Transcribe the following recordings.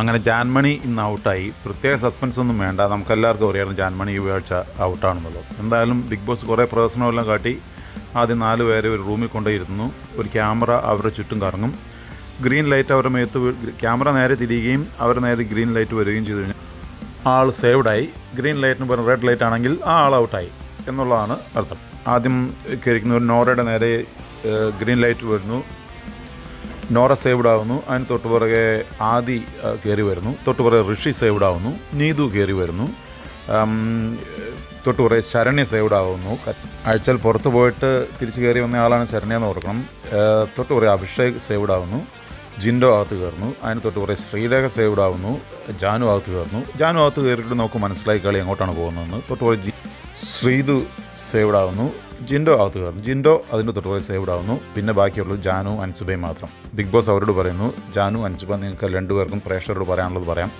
അങ്ങനെ ജാൻമണി ഇന്ന് ഔട്ടായി. പ്രത്യേക സസ്പെൻസ് ഒന്നും വേണ്ട. നമുക്കെല്ലാവർക്കും അറിയാമായിരുന്നു ജാൻമണി ഈ ആഴ്ച ഔട്ടാണെന്നുള്ളത്. എന്തായാലും ബിഗ് ബോസ് കുറേ പ്രദർശനമെല്ലാം കാട്ടി ആദ്യം നാല് പേരെ ഒരു റൂമിൽ കൊണ്ടുപോയിരുന്നു. ഒരു ക്യാമറ അവരുടെ ചുറ്റും കറങ്ങും. ഗ്രീൻ ലൈറ്റ് അവരുടെ മേത്ത് ക്യാമറ നേരെ തിരിയുകയും അവർ നേരെ ഗ്രീൻ ലൈറ്റ് വരികയും ചെയ്തു കഴിഞ്ഞാൽ ആൾ സേവ്ഡായി. ഗ്രീൻ ലൈറ്റിന് പകരം റെഡ് ലൈറ്റ് ആണെങ്കിൽ ആ ആൾ ഔട്ടായി എന്നുള്ളതാണ് അർത്ഥം. ആദ്യം കയറിക്കുന്ന ഒരു നോറയുടെ നേരെ ഗ്രീൻ ലൈറ്റ് വരുന്നു. നോറ സേവ്ഡ് ആവുന്നു അതിന് തൊട്ട് പുറകെ ആദി കയറി വരുന്നു. തൊട്ട് പുറകെ ഋഷി സേവ്ഡ് ആവുന്നു നീതു കയറി വരുന്നു. തൊട്ടുപുറകെ തൊട്ട് പുറകെ ശരണ്യ സേവ്ഡ് ആവുന്നു ആഴ്ചയിൽ പുറത്ത് പോയിട്ട് തിരിച്ചു കയറി വന്ന ആളാണ് ശരണ്യ എന്ന് ഓർക്കണം. തൊട്ടുപുറകെ തൊട്ട് പുറകെ അഭിഷേക് സേവ്ഡ് ആവുന്നു ജിൻഡോ അകത്ത് കയറുന്നു. അതിന് തൊട്ട് പുറകെ ശ്രീലേഖ സേവ്ഡ് ആവുന്നു ജാനു അകത്ത് കയറുന്നു. ജാനു അകത്ത് കയറിയിട്ട് നമുക്ക് മനസ്സിലായി കളി എങ്ങോട്ടാണ് പോകുന്നതെന്ന്. തൊട്ട് പുറകെ ജി ശ്രീതു സേവ്ഡ് ആവുന്നു ജിൻഡോ അകത്ത് കയറുന്നു ജിൻഡോ അതിന്റെ തൊട്ടുപോലെ സേവ്ഡ് ആവുന്നു. പിന്നെ ബാക്കിയുള്ളത് ജാനു അൻസുബയും മാത്രം. ബിഗ് ബോസ് അവരോട് പറയുന്നു ജാനു അൻസുബ നിങ്ങൾക്ക് രണ്ടുപേർക്കും പ്രേക്ഷകരോട് പറയാനുള്ളത് പറയാം.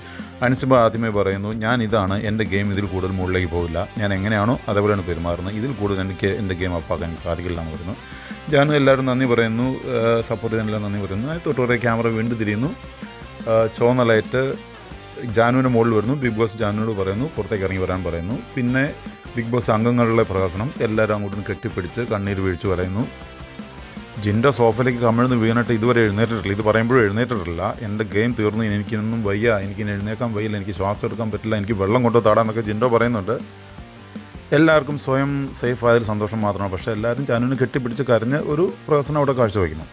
അൻസുബ ആദ്യമേ പറയുന്നു ഞാൻ ഇതാണ് എന്റെ ഗെയിം ഇതിൽ കൂടുതൽ മുകളിലേക്ക് പോകില്ല ഞാൻ എങ്ങനെയാണോ അതേപോലെയാണ് പെരുമാറുന്നത്. ഇതിൽ കൂടുതൽ എനിക്ക് എന്റെ ഗെയിം അപ്പാക്കാൻ സാധിക്കില്ല എന്ന് പറയുന്നു. ജാനു എല്ലാവരും നന്ദി പറയുന്നു സപ്പോർട്ട് ചെയ്യാനെല്ലാം നന്ദി പറയുന്നു. അതിന് തൊട്ടുപുറകെ ക്യാമറ വീണ്ടും തിരിയുന്നു. ചുവന്ന ലൈറ്റ് ജാനുവിന്റെ മുകളിൽ വരുന്നു. ബിഗ് ബോസ് ജാനുവിനോട് പറയുന്നു പുറത്തേക്ക് ഇറങ്ങി വരാൻ പറയുന്നു. പിന്നെ ബിഗ് ബോസ് അംഗങ്ങളുടെ പ്രഹസനം എല്ലാവരും അങ്ങോട്ടും കെട്ടിപ്പിടിച്ച് കണ്ണീർ വീഴ്ച പറയുന്നു. ജിന്റെ സോഫയിലേക്ക് കമിഴ്ന്ന് വീണിട്ട് ഇതുവരെ എഴുന്നേറ്റിട്ടില്ല. ഇത് പറയുമ്പോഴും എഴുന്നേറ്റിട്ടില്ല. എന്റെ ഗെയിം തീർന്നു എനിക്കിനൊന്നും വയ്യ. എനിക്ക് ഇനി എഴുന്നേക്കാൻ വയ്യില്ല. എനിക്ക് ശ്വാസം എടുക്കാൻ പറ്റില്ല. എനിക്ക് വെള്ളം കൊണ്ടു താടാന്നൊക്കെ ജിൻഡോ പറയുന്നുണ്ട്. എല്ലാവർക്കും സ്വയം സേഫ് ആയതിൽ സന്തോഷം മാത്രമാണ്. പക്ഷേ എല്ലാവരും ജാനുവിനെ കെട്ടിപ്പിടിച്ച് കരഞ്ഞ് ഒരു പ്രഹസനം അവിടെ കാഴ്ചവെക്കുന്നു.